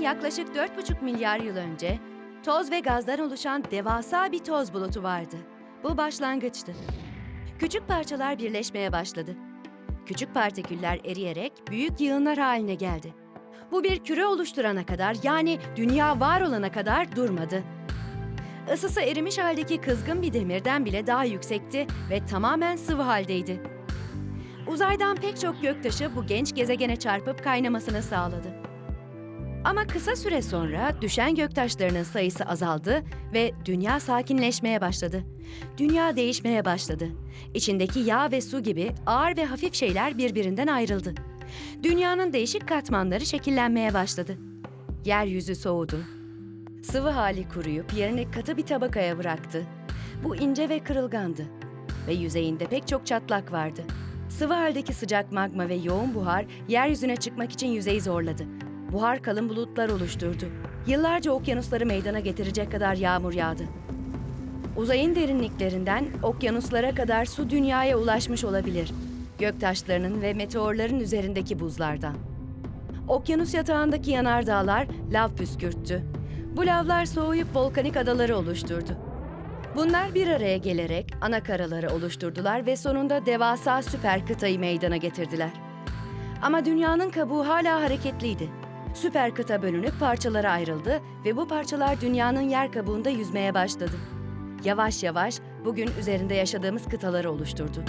yaklaşık 4,5 milyar yıl önce toz ve gazdan oluşan devasa bir toz bulutu vardı. Bu başlangıçtı. Küçük parçalar birleşmeye başladı. Küçük partiküller eriyerek büyük yığınlar haline geldi. Bu bir küre oluşturana kadar yani dünya var olana kadar durmadı. Isısı erimiş haldeki kızgın bir demirden bile daha yüksekti ve tamamen sıvı haldeydi. Uzaydan pek çok göktaşı bu genç gezegene çarpıp kaynamasını sağladı. Ama kısa süre sonra düşen göktaşlarının sayısı azaldı ve dünya sakinleşmeye başladı. Dünya değişmeye başladı. İçindeki yağ ve su gibi ağır ve hafif şeyler birbirinden ayrıldı. Dünyanın değişik katmanları şekillenmeye başladı. Yeryüzü soğudu. Sıvı hali kuruyup yerini katı bir tabakaya bıraktı. Bu ince ve kırılgandı ve yüzeyinde pek çok çatlak vardı. Sıvı haldeki sıcak magma ve yoğun buhar yeryüzüne çıkmak için yüzeyi zorladı. Buhar kalın bulutlar oluşturdu. Yıllarca okyanusları meydana getirecek kadar yağmur yağdı. Uzayın derinliklerinden okyanuslara kadar su dünyaya ulaşmış olabilir. Göktaşlarının ve meteorların üzerindeki buzlardan. Okyanus yatağındaki yanardağlar lav püskürttü. Bu lavlar soğuyup volkanik adaları oluşturdu. Bunlar bir araya gelerek ana karaları oluşturdular ve sonunda devasa süper kıtayı meydana getirdiler. Ama dünyanın kabuğu hala hareketliydi. Süper kıta bölünüp parçalara ayrıldı ve bu parçalar dünyanın yer kabuğunda yüzmeye başladı. Yavaş yavaş bugün üzerinde yaşadığımız kıtaları oluşturdu.